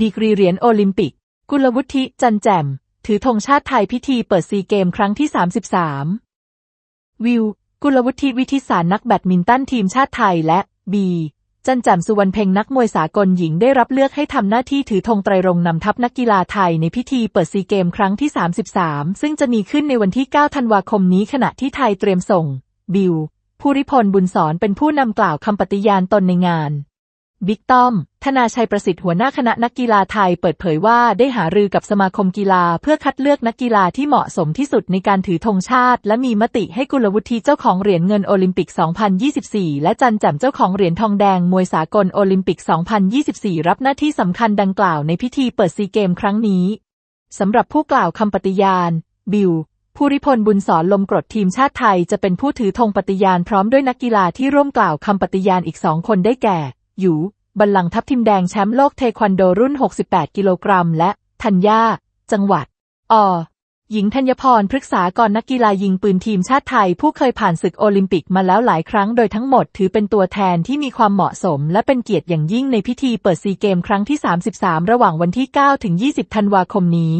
ดีกรีเหรียญโอลิมปิก กุลวุฒิจันแจ่ม ถือธงชาติไทยพิธีเปิดซีเกมครั้งที่ 33 วิว กุลวุฒิวิทิสารนักแบดมินตันทีมชาติไทยและบีจันแจ่มสุวรรณเพ็งนักมวยสากลหญิงได้รับเลือกให้ทำหน้าที่ถือธงไตรรงนำทัพนักกีฬาไทยในพิธีเปิดซีเกมครั้งที่ 33 ซึ่งจะมีขึ้นในวันที่ 9 ธันวาคมนี้ขณะที่ไทยเตรียมส่ง บิว ภูริพลบุญสอนเป็นผู้นำกล่าวคำปฏิญาณตนในงาน บิ๊กต้อม ธนาชัยประสิทธิ์หัวหน้าคณะนักกีฬาไทยเปิดเผยว่าได้หารือกับสมาคมกีฬาเพื่อคัดเลือกนักกีฬาที่เหมาะสมที่สุดในการถือธงชาติ และมีมติให้กุลวุฒิเจ้าของเหรียญเงินโอลิมปิก 2024 และจันแจ่มเจ้าของเหรียญทองแดงมวยสากลโอลิมปิก 2024 รับหน้าที่สำคัญดังกล่าวในพิธีเปิดซีเกมครั้งนี้สำหรับผู้กล่าวคำปฏิญาณ บิวภูริพลบุญสอนลมกรดทีมชาติไทยจะเป็นผู้ถือธงปฏิญาณพร้อมด้วยนักกีฬาที่ร่วมกล่าวคำปฏิญาณอีกสองคนได้แก่ หยู บัลลังก์ทัพทิมแดงแชมป์โลกเทควันโดรุ่น 68 กิโลกรัม และธัญญา จังหวัด อหญิงธัญพรพฤกษากรนักกีฬายิงปืนทีมชาติไทย ผู้เคยผ่านศึกโอลิมปิกมาแล้วหลายครั้งโดยทั้งหมดถือเป็นตัวแทนที่มีความเหมาะสม และเป็นเกียรติอย่างยิ่งในพิธีเปิดซีเกมครั้งที่ 33 ระหว่างวันที่ 9 ถึง 20 ธันวาคมนี้